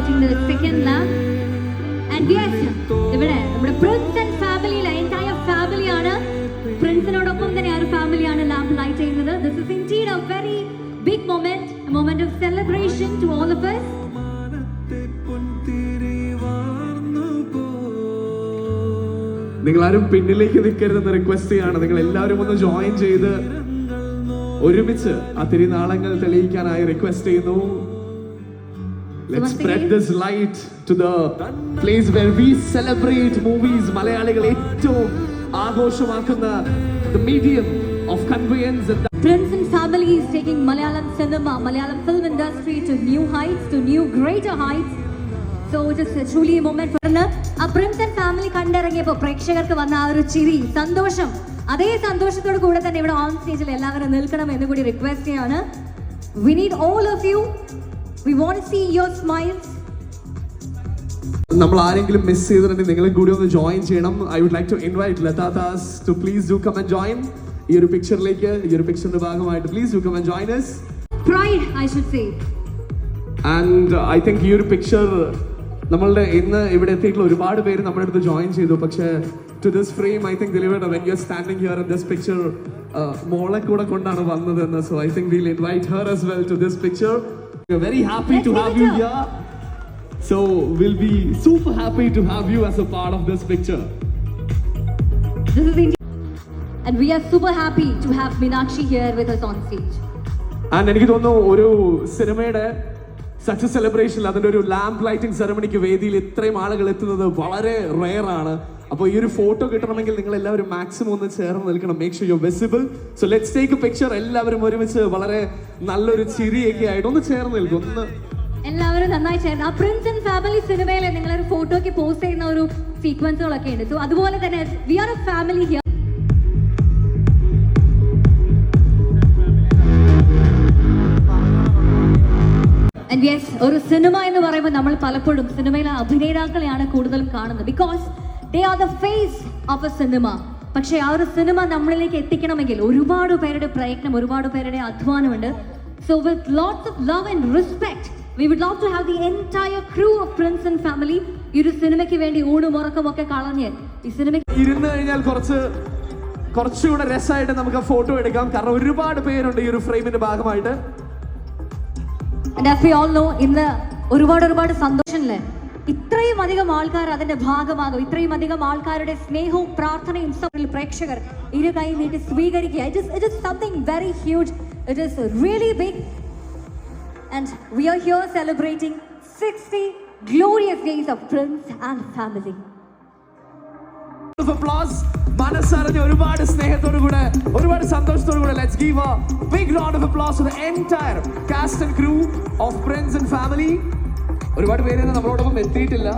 catching the second lap. And ഇവിടെ നമ്മുടെ Prince and ഫാമിലിയിലെ എന്റയർ ഫാമിലിയാണ് പ്രിൻസിനോടൊപ്പം തന്നെ ആ ഒരു ഫാമിലിയാണ് ലാമ്പ് ലൈറ്റ് ചെയ്യുന്നത് this is indeed a very big moment moment of celebration to all of us. നിങ്ങൾ ആരും പിന്നിലേക്ക് നിൽക്കരുതെന്ന് റിക്വസ്റ്റ് ചെയ്യാണ് നിങ്ങൾ എല്ലാവരും ഒന്ന് ജോയിൻ ചെയ്ത് ഒരുമിച്ച് ആ തിരുനാളങ്ങൾ തെളിയിക്കാനായി റിക്വസ്റ്റ് ചെയ്യുന്നു Let's spread this light to the place where we celebrate movies. മലയാളികൾ ഏറ്റവും ആഘോഷമാക്കുന്ന the medium of conveyance Prince and family is taking Malayalam cinema, Malayalam film industry to new heights, to new greater heights. So it is truly a moment for ആ Prince and Family കണ്ടിറങ്ങിയപ്പോൾ പ്രേക്ഷകർക്ക് വന്ന ആ ഒരു ചിരി സന്തോഷം അതേ സന്തോഷത്തോട് കൂടെ തന്നെ ഇവിടെ ഓൺ സ്റ്റേജിൽ എല്ലാവരും നിൽക്കണം എന്ന് കൂടി റിക്വസ്റ്റ് ചെയ്യാണ് we need all of you we want see your smiles നമ്മൾ ആരെങ്കിലും മിസ് ചെയ്തിട്ടുണ്ടെങ്കിൽ നിങ്ങളും കൂടി ഒന്ന് ജോയിൻ ചെയ്യണം. I would like to invite Lathadas to please do come and join ഈ ഒരു പിക്ചറിലേക്ക് ഈ ഒരു പിക്ചറിന്റെ ഭാഗമായിട്ട് please do come and join us. Pride I should say and I think ഈ ഒരു പിക്ചർ നമ്മളുടെ ഇന്ന് ഇവിടെ എത്തിയിട്ടുള്ള ഒരുപാട് പേര് നമ്മുടെ അടുത്ത് ജോയിൻ ചെയ്തു. പക്ഷേ to this frame I think delivered when you are standing here in this picture മോളെ കൂടെ കൊണ്ടാണ് വന്നതെന്ന്. So I think will invite her as well to this picture Very happy Let's to give have it you up. Here So we'll be super happy to have you as a part of this picture. This is India. And we are super happy to have Meenakshi here with us on stage. And എനിക്ക് തോന്നുന്നു ഒരു സിനിമയുടെ success സെലിബ്രേഷനിൽ അതിന്റെ ഒരു lamp lighting സെറമണിക്ക് വേദിയിൽ ഇത്രയും ആളുകൾ എത്തുന്നത് വളരെ റെയർ ആണ്. അപ്പോൾ ഈ ഒരു ഫോട്ടോ കിട്ടണമെങ്കിൽ നിങ്ങൾ എല്ലാവരും മാക്സിമം ഒന്ന് ചേർന്ന് നിൽക്കണം. Make sure you visible so let's take a picture എല്ലാവരും ഒരുമിച്ച് വളരെ നല്ലൊരു ചിരിയൊക്കെ ആയിട്ട് ഒന്ന് ചേർന്ന് നിൽക്കും. ഒന്ന്. എല്ലാവരും നന്നായി ചേർന്ന്. ആ പ്രിൻസ് ആൻഡ് ഫാമിലി സിനിമയിലെ നിങ്ങളൊരു ഫോട്ടോയ്ക്ക് പോസ്റ്റ് ചെയ്യുന്ന ഒരു സീക്വൻസുകളൊക്കെ ഉണ്ട്. സോ അതുപോലെ തന്നെ we are a family here yes ഒരു സിനിമ എന്ന് പറയുമ്പോൾ നമ്മൾ പലപ്പോഴും സിനിമയിലെ അഭിനേതാക്കളെയാണ് കൂടുതലും കാണുന്നത്. Because they are the face of a cinema പക്ഷേ ആ ഒരു സിനിമ നമ്മളിലേക്ക് എത്തിക്കണമെങ്കിൽ ഒരുപാട് പേരുടെ പ്രയത്നം ഒരുപാട് പേരുടെ അധ്വാനമുണ്ട്. So with lots of love and respect we would love to have the entire crew of friends and family ഈ ഒരു സിനിമയ്ക്ക് വേണ്ടി ഊണും ഉറക്കമൊക്കെ കളഞ്ഞ് ഈ സിനിമയ്ക്ക് ഇരുന്ന് കഴിഞ്ഞാൽ കുറച്ച് കുറച്ചുകൂടെ രസമായിട്ട് നമുക്ക് ഫോട്ടോ എടുക്കാം. കാരണം ഒരുപാട് പേരുണ്ട് ഈ ഒരു ഫ്രെയിമിന്റെ ഭാഗമായിട്ട്. Know, ഇന്ന് ഒരുപാട് ഒരുപാട് സന്തോഷമല്ലേ? ഇത്രയും അധികം ആൾക്കാർ അതിന്റെ ഭാഗമാകും. ഇത്രയും അധികം ആൾക്കാരുടെ സ്നേഹവും പ്രാർത്ഥനയും പ്രേക്ഷകർ ഇരു കൈ നീട്ടി സ്വീകരിക്കുക. It is something very huge it is really big and we are here celebrating sixty glorious days of friends and family applause. മനസ്സറിഞ്ഞ് ഒരുപാട് സ്നേഹത്തോടു കൂടെ ഒരുപാട് സന്തോഷത്തോടു കൂടെ let's give a big round of applause to the entire cast and crew of friends and family ഒരുപാട് പേര് നമ്മളോടൊപ്പം എത്തിയിട്ടില്ല.